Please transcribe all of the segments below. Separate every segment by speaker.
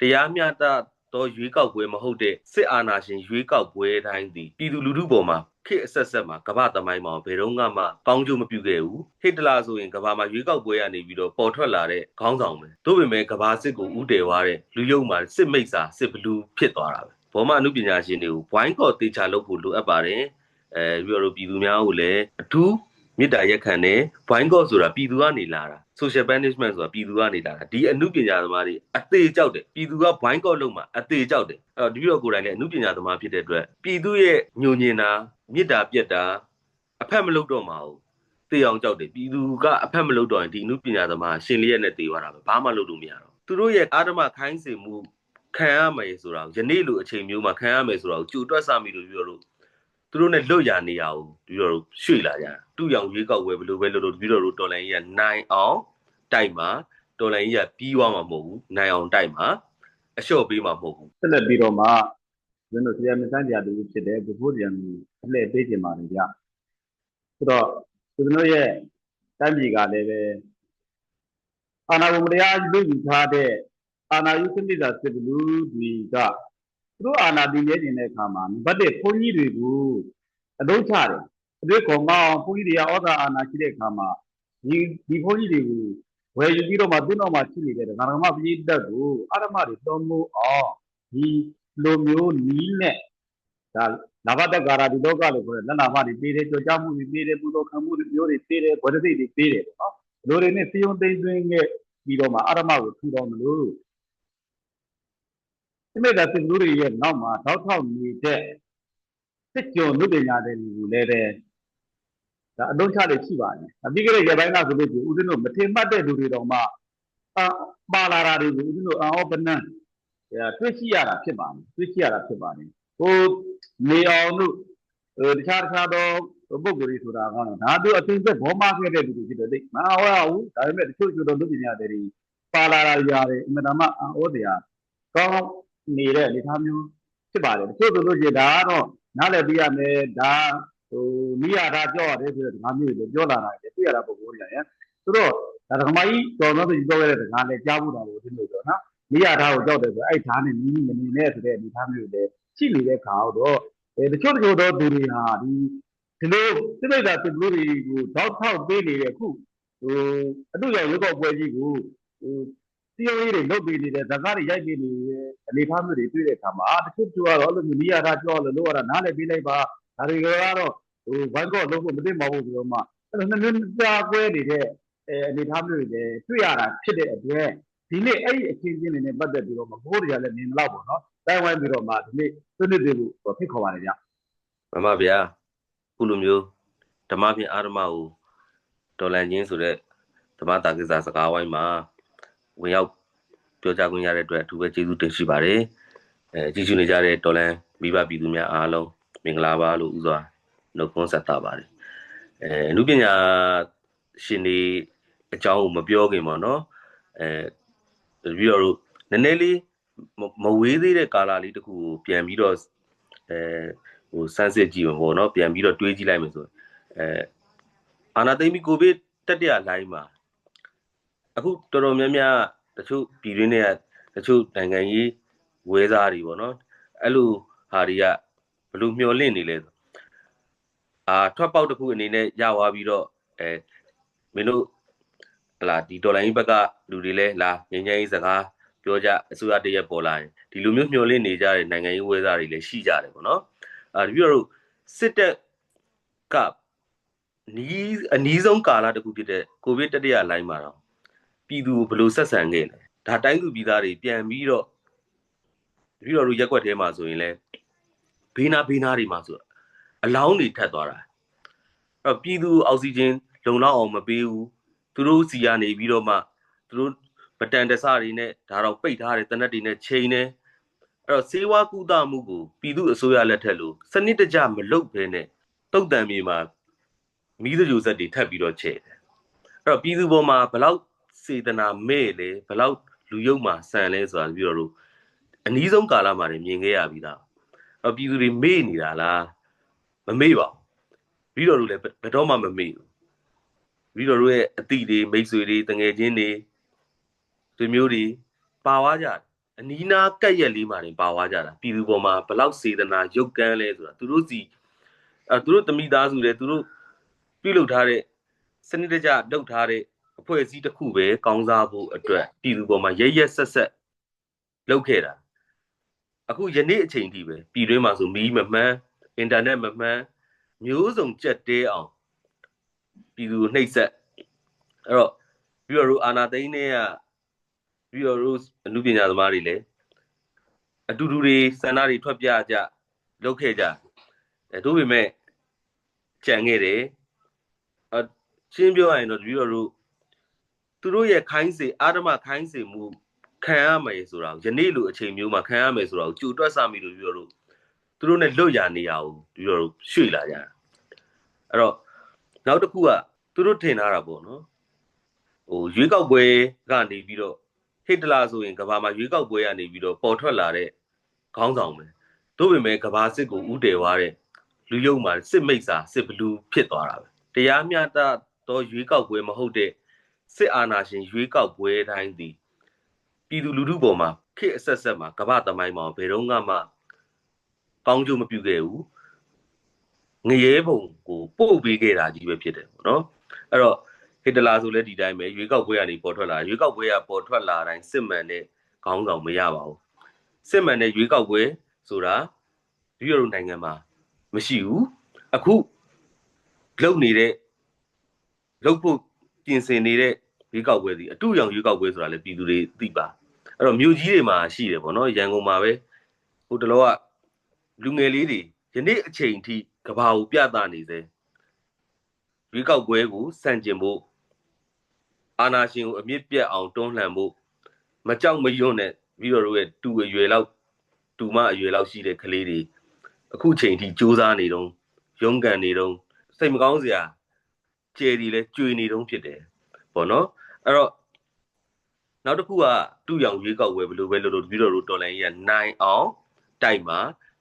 Speaker 1: တရားမျှတသောရွေးကောက်ပွဲမဟုတ်တဲ့စစ်အာဏာရှင်ရွေးကောက်ပွဲတိုင်းသည်ပြည်သူလူထုပေါ်မှာခေတ်အဆက်ဆက်မှာကမ္ဘာသမိုင်းမှာဘယ်တော့မှကောင်းကျိုးမပြုခဲ့ဘူးဟစ်တလာဆိုရင်ကမ္ဘာမှာရွေးကောက်ပွဲကနေပြီးတော့ပေါ်ထွက်လာတဲ့ခေါင်းဆောင်ပဲသို့ပေမဲ့ကမ္ဘာစစ်ကိုဥတည်သွားတဲ့လူယုံမှာစစ်မိတ်စာစစ်ဘလူးဖြစ်သွားတာပဲဘောမအမှုပညာရှင်တွေကိုဘွိုင်းကော်တေချာလုပ်ဖို့လိုအပ်ပါတယ်အဲပြီးတော့ပြည်သူများကိုလည်းအထူး မေတ္တာရက်ခံတယ်ဘွိုင်းကော့ဆိုတာပြည်သူကနေလာတာ social punishment ဆိုတာပြည်သူကနေလာတာဒီအမှုပညာသမားတွေအသေးကြောက်တယ်ပြည်သူကဘွိုင်းကော့လုံးမှာအသေးကြောက်တယ်အဲ့တော့ဒီလိုကိုယ်တိုင်လည်းအမှုပညာသမားဖြစ်တဲ့အတွက်ပြည်သူရဲ့ညဉ့်ညင်တာမေတ္တာပြတ်တာအဖက်မလုပ်တော့မှာဘူးတေအောင်ကြောက်တယ်ပြည်သူကအဖက်မလုပ်တော့ရင်ဒီအမှုပညာသမားရှင်လျက်နဲ့တေသွားတာပဲဘာမှလုပ်လို့မရတော့သူတို့ရဲ့အာဓမခိုင်းစေမှုခံရမယ်ဆိုတာကိုယနေ့လိုအချိန်မျိုးမှာခံရမယ်ဆိုတာကိုကြိုတွက်ဆမိလို့ပြောလို့ သူတို့နဲ့လွတ်ရနေရအောင်ပြီးတော့ရွှေ့လာကြတာတူရောင်ရွေးကောက်ဝဲဘယ်လိုပဲလို့လို့ပြီးတော့တော်လိုင်းကြီးကနိုင်အောင်တိုက်မှာတော်လိုင်းကြီးကပြီးသွားမှာမဟုတ်ဘူးနိုင်အောင်တိုက်မှာအလျှော့ပေးမှာမဟုတ်ဘူး
Speaker 2: ဆက်လက်ပြီးတော့မှကျွန်တော်ဆရာမစန်းကြတူဖြစ်တဲ့ဘုဖို့ပြန်ပြီးအလှည့်ပေးခြင်းပါတယ်ဗျဆိုတော့ကျွန်တော်ရဲ့တိုင်းပြည်ကလည်းပဲအာဏာကိုမတရားလူယူထားတဲ့အာဏာယူစနစ်သာစစ်ဘလူးတွေက သူတို့အာဏာတည်မြဲနေတဲ့အခါမှာဗတ်တဲ့ဘုန်းကြီးတွေကိုအလုံးချတယ်အတွေ့ကောင်မအောင်ဘုန်းကြီးတွေကဩဇာအာဏာရှိတဲ့အခါမှာဒီဒီဘုန်းကြီးတွေကိုဝယ်ယူပြီးတော့မှသူ့နောက်မှာရှိနေတဲ့ဓမ္မပရိသတ်ကိုအာရမတွေတော်မိုးအောင်ဒီလိုမျိုးနီးနဲ့ဒါလာဘတကာရာဒီလောကလို့ခေါ်တဲ့လက်နာမတွေပေးတယ်ကြော်ကြမှုတွေပေးတယ်ပူဇော်ခံမှုတွေမျိုးတွေပေးတယ်ဘဝတစိတ်တွေပေးတယ်ပေါ့နော်လူတွေနဲ့စီယုံသိမ့်သွင်းခဲ့ပြီးတော့မှအာရမကိုထူတော်မလို့ ဒီမဲ့ကစစ်လူတွေရဲ့နောက်မှာတောက်ထောက်နေတဲ့စစ်ကြုံလူပညာတဲ့လူတွေလည်းပဲဒါအလုံးချတွေရှိပါတယ်။ပြီးခဲ့တဲ့ရက်ပိုင်းကဆိုလို့ရှိရင်ဦးဇင်းတို့မထင်မှတ်တဲ့လူတွေတော့မှအာပါလာတာတွေကိုဦးဇင်းတို့အောပနန်းတွေ့ရှိရတာဖြစ်ပါတယ်တွေ့ရှိရတာဖြစ်ပါတယ်ဟိုနေအောင်တို့ဟိုတခြားတခြားသောပုဂ္ဂိုလ်တွေဆိုတာကတော့ဒါသူအသိသက်ဘောမခဲ့တဲ့လူတွေဖြစ်တယ်သိမဟောဘူးဒါပေမဲ့တချို့ချို့တော့လူပညာတွေပါလာတာရတယ်အင်မတန်မှအောတရားကောင်း နေတဲ့အနေအထားမျိုးဖြစ်ပါတယ်တချို့ဆိုလို့ရှိရင်ဒါကတော့နားလည်ပြရမယ်ဒါဟိုမိရတာကြောက်ရတယ်ဆိုတဲ့ငါမျိုးတွေပြောလာတာတွေ့ရတာပုံပေါ်ရရင်ဆိုတော့ဒါဓမ္မကြီးတော်တော်ဆိုပြောခဲ့တဲ့ငါလည်းကြားဖို့တာလို့ဒီလိုပြောနော်မိရတာကိုကြောက်တယ်ဆိုအဲ့ဓာတ်နဲ့နီးမနေနဲ့ဆိုတဲ့အနေအထားမျိုးတွေရှိနေတဲ့ခါတော့အဲတချို့တချို့သောသူတွေဟာဒီဒီလိုစိတ်ဓာတ်သူတို့တွေကိုတောက်ထောက်ပေးနေတဲ့ခုဟိုအတူရောက်ရွေးကောက်ပွဲကြီးကိုဟို စီယိုရေးတွေလုပ်ပေးနေတဲ့ဇာတ်ကားတွေရိုက်ပေးနေတဲ့အနေအထားမျိုးတွေတွေ့တဲ့အခါမှာအာတချို့တချို့ကတော့အဲ့လိုမျိုးမိရတာကြောက်လို့လို့ရတာနားလည်းပေးလိုက်ပါဒါတွေကတော့ဟိုဘန်ကော့လုံးဖို့မသိမဘူးဆိုတော့မှအဲ့လိုနှစ်မျိုးကြားကွဲနေတဲ့အဲအနေအထားမျိုးတွေလည်းတွေ့ရတာဖြစ်တဲ့အတွက်ဒီနေ့အဲ့ဒီအခင်းချင်းတွေနဲ့ပတ်သက်ပြီးတော့မဘိုးတွေကလည်းမြင်မလောက်ပါတော့တိုင်းဝိုင်းပြီးတော့မှဒီနေ့ဆွေးနွေးပေးဖို့ဖိတ်ခေါ်ပါတယ်ဗျ
Speaker 1: မမဗျာခုလိုမျိုးဓမ္မဖြင့်အာရမကိုတော်လန်ချင်းဆိုတဲ့ဓမ္မတာကိစ္စစကားဝိုင်းမှာ ဝင်ရောက်ပြောကြားခွင့်ရတဲ့အတွက်အထူးပဲကျေးဇူးတင်ရှိပါတယ်အဲကြည့်ရှုနေကြတဲ့တော်လန်မိဘပြည်သူများအားလုံးမင်္ဂလာပါလို့ဥစွာနှုတ်ခွန်းဆက်တာပါတယ်အဲအမှုပညာရှင်တွေအကြောင်းကိုမပြောခင်ပေါ့နော်အဲပြီးတော့နည်းနည်းလေးမဝေးသေးတဲ့ကာလလေးတခုကိုပြန်ပြီးတော့အဲဟိုစမ်းစစ်ကြည့်မှာပေါ့နော်ပြန်ပြီးတော့တွေးကြည့်လိုက်မယ်ဆိုအဲအာနာသိမ့်ပြီးကိုဗစ်တတိယလိုင်းမှာ အခုတော်တော်များများတချို့ပြည်တွင်းတွေကတချို့နိုင်ငံကြီးဝဲစားတွေပေါ့နော်အဲ့လိုဟာတွေကဘလို့မျောလင့်နေလဲဆိုအာထွက်ပေါက်တစ်ခုအနေနဲ့ရသွားပြီးတော့အဲမင်းတို့ဟလာဒီဒေါ်လာကြီးဘက်ကလူတွေလဲလာငញ្ញကြီးစကားပြောကြအစိုးရတရက်ပေါ်လာရင်ဒီလိုမျိုးမျောလင့်နေကြတဲ့နိုင်ငံရေးဝဲစားတွေလည်းရှိကြတယ်ပေါ့နော်အဲဒီပြီးတော့စစ်တပ်ကနီးအနီးဆုံးကာလတစ်ခုဖြစ်တဲ့ကိုဗစ်တတိယလိုင်းမှာတော့ ပြည်သူဘယ်လိုဆက်ဆံခဲ့လဲဒါတိုင်းသူပြည်သားတွေပြန်ပြီးတော့ပြီးတော့ရက်ွက်ထဲမှာဆိုရင်လဲဘေးနာဘေးနာတွေမှာဆိုအလောင်းတွေထက်သွားတာအဲ့တော့ပြည်သူအောက်ဆီဂျင်လုံလောက်အောင်မပေးဘူးသူတို့စီကနေပြီးတော့မှသူတို့ပတန်တဆတွေနဲ့ဒါတော့ပိတ်ထားတယ်တနက်တွေနဲ့ချိန်နေအဲ့တော့စေဝါကူတာမှုကိုပြည်သူအစိုးရလက်ထက်လို့စနစ်တကျမလုပ်ဘဲနဲ့တုတ်တံမြေမှာမိသကြိုဆက်တွေထပ်ပြီးတော့ချဲ့တယ်အဲ့တော့ပြည်သူပေါ်မှာဘလောက် စေတနာမဲ့လေဘလောက်လူယုံမှာဆန်လဲဆိုတာပြီးတော့အနည်းဆုံးကာလမှာနေမြင်ခဲ့ရပြီးသားအဲ့ပြည်သူတွေမေ့နေတာလားမမေ့ပါဘူးပြီးတော့လို့လည်းဘယ်တော့မှမမေ့ဘူးပြီးတော့တို့ရဲ့အတိတွေမိတ်ဆွေတွေတငယ်ချင်းတွေသူမျိုးတွေပါသွားကြတယ်အနီးနားကက်ရက်လေးမှတင်ပါသွားကြတာပြည်သူပေါ်မှာဘလောက်စေတနာရုပ်ကန်းလဲဆိုတာသူတို့စီအဲသူတို့တမိသားစုလေသူတို့ပြုလုပ်ထားတဲ့စနစ်တကျလုပ်ထားတဲ့ အဖွဲ့အစည်းတစ်ခုပဲကောင်းစားဖို့အတွက်ပြည်သူပေါ်မှာရရက်ဆက်ဆက်လုပ်ခဲ့တာအခုယနေ့အချိန်ထိပဲပြည်တွင်းမှာဆိုမီးမမှန်းအင်တာနက်မမှန်းမျိုးစုံကြက်တဲအောင်ပြည်သူနှိပ်စက်အဲ့တော့ပြီးတော့တို့အာနာသိန်းနဲ့ကပြီးတော့တို့အမှုပညာသမားတွေလည်းအတူတူတွေစန္ဒတွေထွက်ပြကြလုပ်ခဲ့ကြအဲတို့ပေမဲ့ကြံခဲ့တယ်အရှင်းပြောရရင်တော့ပြီးတော့တို့ သူတို့ရဲ့ခိုင်းစေအာဓမခိုင်းစေမှုခံရမယ်ဆိုတာကိုယနေ့လိုအချိန်မျိုးမှာခံရမယ်ဆိုတာကိုကြိုတွက်ဆမိလို့ပြီးတော့တို့သူတို့ ਨੇ လွတ်ရနေရအောင်ပြီးတော့တို့ရွှေ့လာကြတာအဲ့တော့နောက်တစ်ခုကသူတို့ထင်ထားတာပေါ့နော်ဟိုရွေးကောက်ပွဲကနေပြီးတော့ဟစ်တလာဆိုရင်ကဘာမှာရွေးကောက်ပွဲကနေပြီးတော့ပေါ်ထွက်လာတဲ့ခေါင်းဆောင်ပဲတို့ပေမဲ့ကဘာစစ်ကိုဥတည်သွားတဲ့လူယုံမှာစစ်မိတ်စာစစ်ဘလူးဖြစ်သွားတာပဲတရားမျှတသောရွေးကောက်ပွဲမဟုတ်တဲ့ စစ်အာဏာရှင်ရွေးကောက်ပွဲတိုင်းသည်ပြည်သူလူထုပေါ်မှာခေတ်အဆက်ဆက်မှာကမ္ဘာသမိုင်းမှာဘယ်တော့မှကောင်းကျိုးမပြုခဲ့ဘူးငရဲဘုံကိုပို့ပေးခဲ့တာကြီးပဲဖြစ်တယ်ပေါ့နော်အဲ့တော့ဟစ်တလာဆိုလည်းဒီတိုင်းပဲရွေးကောက်ပွဲကနေပေါ်ထွက်လာရွေးကောက်ပွဲကပေါ်ထွက်လာတိုင်းစစ်မှန်တဲ့ခေါင်းဆောင်မရပါဘူးစစ်မှန်တဲ့ရွေးကောက်ပွဲဆိုတာဒီလိုနိုင်ငံမှာမရှိဘူးအခုလုံနေတဲ့လုံဖို့ ပြင်ဆင်နေတဲ့ရွေးကောက်ပွဲစီအတူရောင်ရွေးကောက်ပွဲဆိုတာလည်းပြည်သူတွေသိပါအဲ့တော့မြို့ကြီးတွေမှာရှိတယ်ပေါ့နော်ရန်ကုန်မှာပဲဟိုတလောကလူငယ်လေးတွေယနေ့အချိန်ထိကဘာကိုပြသနေစေရွေးကောက်ပွဲကိုစန့်ကျင်ဖို့အာနာရှင်ကိုအမြင့်ပြတ်အောင်တွန်းလှန်ဖို့မကြောက်မရွံ့နဲ့ပြီးတော့ရဲ့တူအရွယ်လောက်တူမအရွယ်လောက်ရှိတဲ့ကလေးတွေအခုချိန်ထိစူးစမ်းနေတော့ရုန်းကန်နေတော့စိတ်မကောင်းစရာ ကြယ်ဒီလဲကြွေနေတော့ဖြစ်တယ်ပေါ့နော်အဲ့တော့နောက်တစ်ခုကတူရောင်ရွေးကောက်ပွဲဘယ်လိုပဲလို့လို့ပြီးတော့တော်လိုင်းကြီးကနိုင်အောင်တိုက်မှာ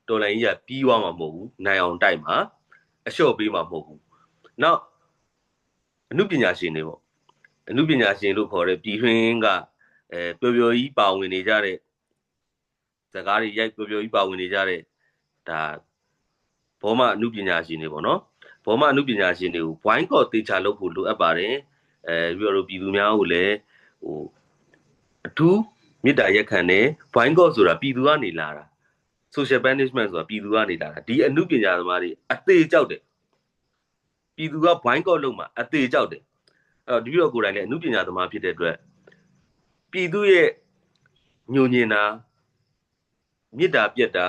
Speaker 1: တော်လိုင်းကြီးကပြီးသွားမှာမဟုတ်ဘူးနိုင်အောင်တိုက်မှာအလျှော့ပေးမှာမဟုတ်ဘူးနောက်အမှုပညာရှင်တွေပေါ့အမှုပညာရှင်လို့ခေါ်တဲ့ပြည်တွင်းကအဲပျော်ပျော်ကြီးပါဝင်နေကြတဲ့ဇကားတွေရိုက်ပျော်ပျော်ကြီးပါဝင်နေကြတဲ့ဒါဘောမအမှုပညာရှင်တွေပေါ့နော် ဘောမအမှုပညာရှင်တွေကိုဘွိုင်းကော့တေချာလုပ်ဖို့လိုအပ်ပါတယ်အဲပြီးတော့ပြည်သူများကိုလည်းဟိုအထူးမေတ္တာရက်ခံတယ်ဘွိုင်းကော့ဆိုတာပြည်သူကနေလာတာ social punishment ဆိုတာပြည်သူကနေလာတာဒီအမှုပညာသမားတွေအသေးကြောက်တယ်ပြည်သူကဘွိုင်းကော့လုံးမှာအသေးကြောက်တယ်အဲ့တော့ဒီလိုကိုယ်တိုင်လည်းအမှုပညာသမားဖြစ်တဲ့အတွက်ပြည်သူရဲ့ညဉ့်ညင်တာမေတ္တာပြက်တာ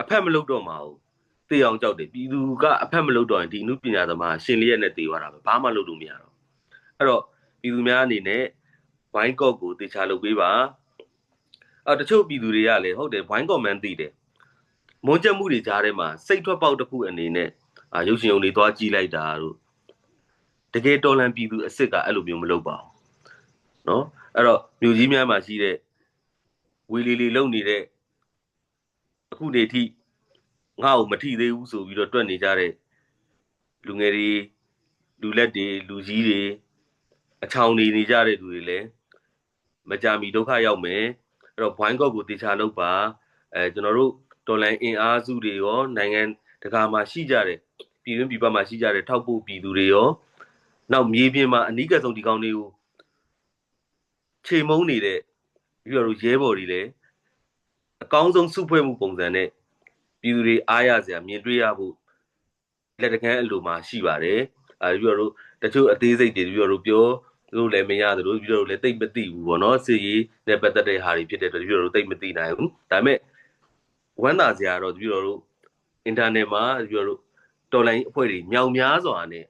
Speaker 1: အဖက်မလုပ်တော့မှာဘူး တေအောင်ကြောက်တယ်ပြည်သူကအဖက်မလုပ်တော့ရင်ဒီအမှုပညာသမားရှင်လျက်နဲ့တေသွားတာပဲဘာမှလုပ်လို့မရတော့အဲ့တော့ပြည်သူများအနေနဲ့ဘိုင်းကော့ကိုတေချာလုပ်ပေးပါအဲ့တချို့ပြည်သူတွေကလည်းဟုတ်တယ်ဘိုင်းကော့မန်သိတယ်မွန်ချက်မှုတွေကြားထဲမှာစိတ်ထွက်ပေါက်တစ်ခုအနေနဲ့အာရုပ်ရှင်ုံတွေသွားကြည့်လိုက်တာတို့တကယ်တော်လန်ပြည်သူအစ်စ်ကအဲ့လိုမျိုးမလုပ်ပါဘူးเนาะအဲ့တော့မြို့ကြီးများမှာရှိတဲ့ဝီလီလီလုံနေတဲ့အခုနေထိ ငါ့ကိုမထိသေးဘူးဆိုပြီးတော့တွက်နေကြတဲ့လူငယ်တွေလူလက်တွေလူကြီးတွေအချောင်နေနေကြတဲ့လူတွေလည်းမကြမီဒုက္ခရောက်မယ်အဲ့တော့ဘွိုင်းကော့ကိုတေချာလုပ်ပါအဲကျွန်တော်တို့တော်လိုင်းအင်အားစုတွေရောနိုင်ငံတကာမှာရှိကြတဲ့ပြည်တွင်းပြည်ပမှာရှိကြတဲ့ထောက်ပို့ပြည်သူတွေရောနောက်မြေပြင်မှာအနီးကပ်ဆုံးဒီကောင်တွေကိုချိန်မုံနေတဲ့ပြီးတော့ရဲဘော်တွေလည်းအကောင်းဆုံးစုဖွဲ့မှုပုံစံနဲ့ ပြည်သူတွေအားရစရာမြင်တွေ့ရဖို့လက်တကမ်းအလိုမှာရှိပါတယ်အဲပြီးတော့တချို့အသေးစိတ်တွေပြီးတော့ပြောသူတို့လည်းမရသလိုပြီးတော့လည်းတိတ်မသိဘူးပေါ့နော်စစ်ရေးနဲ့ပတ်သက်တဲ့ဟာတွေဖြစ်တဲ့အတွက်ပြီးတော့တိတ်မသိနိုင်ဘူးဒါပေမဲ့ဝမ်းသာစရာတော့ပြီးတော့အင်တာနက်မှာပြီးတော့တော်လိုင်းအဖွဲ့တွေမြောင်များစွာနဲ့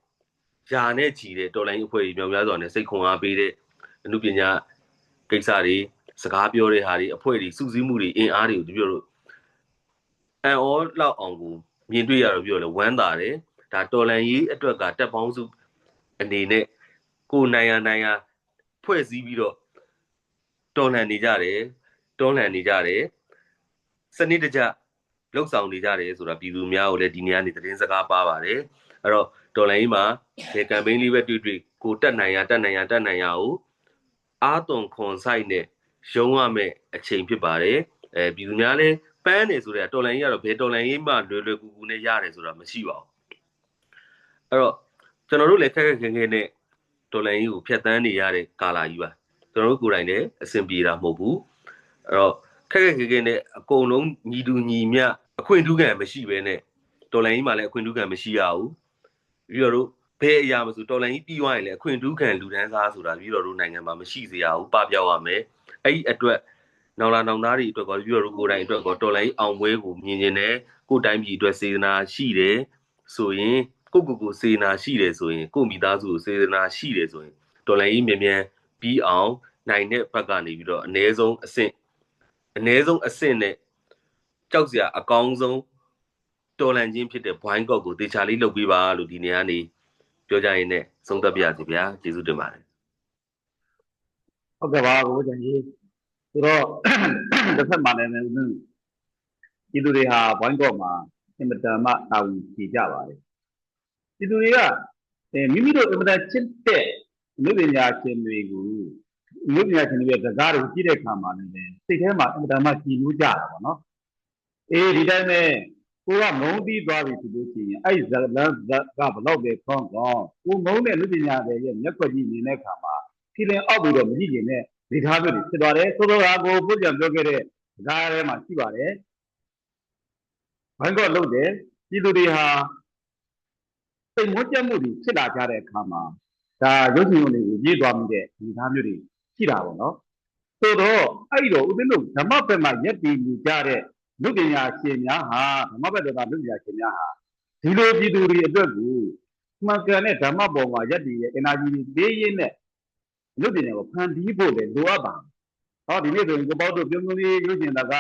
Speaker 1: ယာနဲ့ချီတဲ့တော်လိုင်းအဖွဲ့တွေမြောင်များစွာနဲ့စိတ်ခွန်အားပေးတဲ့အမှုပညာကိစ္စတွေစကားပြောတဲ့ဟာတွေအဖွဲ့တွေစုစည်းမှုတွေအင်အားတွေကိုပြောလို့ အန်အောလောက်အောင်ကိုမြင်တွေ့ရတော့ပြောလဲဝမ်းသာတယ်ဒါတော်လန်ရေးအတွက်ကတက်ပေါင်းစုအနေနဲ့ကိုနိုင်ရနိုင်ရဖွဲ့စည်းပြီးတော့တော်လှန်နေကြတယ်တော်လှန်နေကြတယ်စနစ်တကျလှုပ်ဆောင်နေကြတယ်ဆိုတာပြည်သူများကိုလည်းဒီနေ့ကနေသတင်းစကားပါပါတယ်အဲ့တော့တော်လိုင်းမှာဒီကမ်ပိန်းလေးပဲတွေ့တွေ့ကိုတက်နိုင်ရတက်နိုင်ရတက်နိုင်ရကိုအာသွန်ခွန်ဆိုင်နဲ့ရုံးရမယ်အချိန်ဖြစ်ပါတယ်အဲပြည်သူများလည်း ပန်းနေဆိုတဲ့တော်လိုင်းကြီးကတော့ဘယ်တော်လိုင်းကြီးမှလွယ်လွယ်ကူကူနဲ့ရတယ်ဆိုတာမရှိပါဘူးအဲ့တော့ကျွန်တော်တို့လည်းခက်ခက်ခဲခဲနဲ့တော်လိုင်းကြီးကိုဖျက်ဆီးနေရတဲ့ကာလာကြီးပါကျွန်တော်တို့ကိုယ်တိုင်လည်းအဆင်ပြေတာမဟုတ်ဘူးအဲ့တော့ခက်ခက်ခဲခဲနဲ့အကုန်လုံးညီတူညီမျှအခွင့်အထူးခံမရှိဘဲနဲ့တော်လိုင်းကြီးမှလည်းအခွင့်အထူးခံမရှိရဘူးပြီးတော့တို့ဘယ်အရာမဆိုတော်လိုင်းကြီးပြီးသွားရင်လည်းအခွင့်အထူးခံလူဒန်းစားဆိုတာပြီးတော့တို့နိုင်ငံမှာမရှိစေရဘူးပပြောက်ရမယ်အဲ့ဒီအတွက် နောင်လာနောင်သားတွေအတွက်ကောပြီးတော့ကိုယ်တိုင်အတွက်ကောတော်လိုင်းအောင်ပွဲကိုမြင်နေတယ်ကိုယ်တိုင်းပြည်အတွက်စေတနာရှိတယ်ဆိုရင်ကိုကိုကိုစေတနာရှိတယ်ဆိုရင်ကိုမိသားစုကိုစေတနာရှိတယ်ဆိုရင်တော်လိုင်းကြီးမြန်မြန်ပြီးအောင်နိုင်တဲ့ဘက်ကနေပြီးတော့အ ਨੇ ဆုံးအဆင့်အ ਨੇ ဆုံးအဆင့်နဲ့ကြောက်စရာအကောင်းဆုံးတော်လန်ချင်းဖြစ်တဲ့ဘွိုင်းကော့ကိုတေချာလေးလုပ်ပေးပါလို့ဒီနေရာနေပြောကြရင်လည်းသုံးသပ်ပြရစီဗျာကျေးဇူးတင်ပါတယ်
Speaker 2: ဟုတ်ကဲ့ပါကိုကျန်ကြီး ဆိုတော့တစ်ဖက်မှာလည်းဦးဇင်းဒီလူတွေဟာဘွိုင်းကော့မှာအင်မတန်မှတာဝန်ကြည့်ကြပါတယ်ဒီလူတွေကအဲမိမိတို့အင်မတန်ချစ်တဲ့လူပညာရှင်တွေကိုလူပညာရှင်တွေရဲ့စကားတွေကိုကြည့်တဲ့အခါမှာလည်းစိတ်ထဲမှာအင်မတန်မှကြည်နူးကြတာပေါ့နော်အေးဒီတိုင်းပဲကိုကမုံပြီးသွားပြီဆိုလို့ရှိရင်အဲ့ဇလန်ဇကဘလောက်ပဲခေါင်းကောင်းကိုမုံတဲ့လူပညာတွေရဲ့မျက်ခွက်ကြီးနေတဲ့အခါမှာဖြီလင်အောက်ပြီးတော့မကြည့်ရင်လည်း ဒီထားမျိုးတွေဖြစ်သွားတယ်သို့သောကကိုဘုရားပြောခဲ့တဲ့စကားထဲမှာရှိပါတယ်ဘန်ကောက်လုပ်တယ်ပြည်သူတွေဟာစိတ်မွကြက်မှုတွေဖြစ်လာကြတဲ့အခါမှာဒါရုပ်ရှင်ရုံတွေကိုရေးသွားမိတဲ့ဒီထားမျိုးတွေရှိတာပေါ့နော်သို့တော့အဲ့ဒီတော့ဦးဇင်းတို့ဓမ္မဘက်မှာယက်တည်နေကြတဲ့လူပညာရှင်များဟာဓမ္မဘက်တွေကလူပညာရှင်များဟာဒီလိုပြည်သူတွေအတွက်ကိုမှန်ကန်တဲ့ဓမ္မပေါ်မှာယက်တည်ရဲ့ energy တွေပေးရင်းနဲ့ လူပညာကိုဖန်တီးဖို့လည်းလိုအပ်ပါဟောဒီနေ့ဆိုရင်ကိုပေါ့တို့ပြုံးပြုံးလေးလူကျင်တာက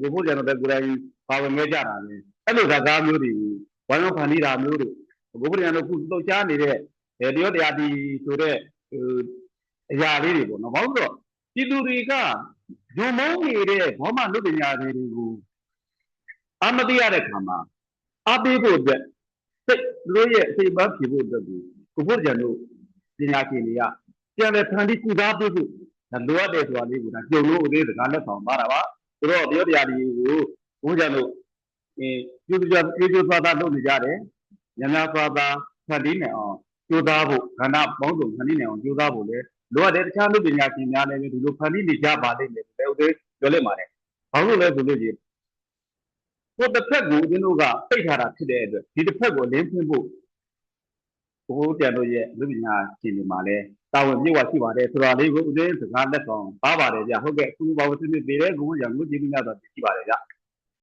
Speaker 2: ကိုဖို့ကြတော့တဲ့ကိုယ်တိုင်ပါဝင်ခဲ့ကြတာလေအဲ့လိုစကားမျိုးတွေဝိုင်းဝန်းဖန်တီးတာမျိုးတွေကိုဖို့ကြတော့ခုတော့ကြားနေတဲ့တရောတရားဒီဆိုတဲ့အရာလေးတွေပေါ့နော်ဘာလို့တော့ပြည်သူတွေကဂျုံမုန်းနေတဲ့ဘောမလူပညာတွေကိုအမတိရတဲ့ခါမှာအပေးဖို့အတွက်စိတ်တို့ရဲ့အစိပ်ပန်းဖြေဖို့အတွက်ကိုကိုဖို့ကြတော့ပညာရှင်တွေက ပြန်လဲဖန်တီးကုစားပေးဖို့ဒါလိုအပ်တယ်ဆိုတာလေးကိုဒါကြုံလို့ဦးသေးစကားလက်ဆောင်ပါတာပါဆိုတော့တရားတရားဒီကိုဘုရားတို့အင်းပြုကြပြုကြသွားတာလုပ်နေကြတယ်ညနာသွားတာဖန်တီးနေအောင်ကြိုးစားဖို့ခန္ဓာပေါင်းစုံဖန်တီးနေအောင်ကြိုးစားဖို့လေလိုအပ်တယ်တခြားလူပညာရှင်များလည်းဒီလိုဖန်တီးနေကြပါလိမ့်မယ်ဘယ်ဦးသေးပြောလိုက်ပါတယ်ဘာလို့လဲဆိုလို့ရှိရင်ဟိုတစ်ဖက်ကိုဦးဇင်းတို့ကပိတ်ထားတာဖြစ်တဲ့အတွက်ဒီတစ်ဖက်ကိုလင်းဖွင့်ဖို့ဘုရားတို့ရဲ့လူပညာရှင်တွေမှာလည်း တာဝန်ပြည့်ဝရှိပါတယ်ဆိုတာလေးကိုဦးသိန်းစကားလက်ဆောင်ပါပါတယ်ဗျဟုတ်ကဲ့အခုဘာလို့သိနေသေးလဲကိုရံကိုကြည့်နေတော့ရှိပါတယ်ဗျ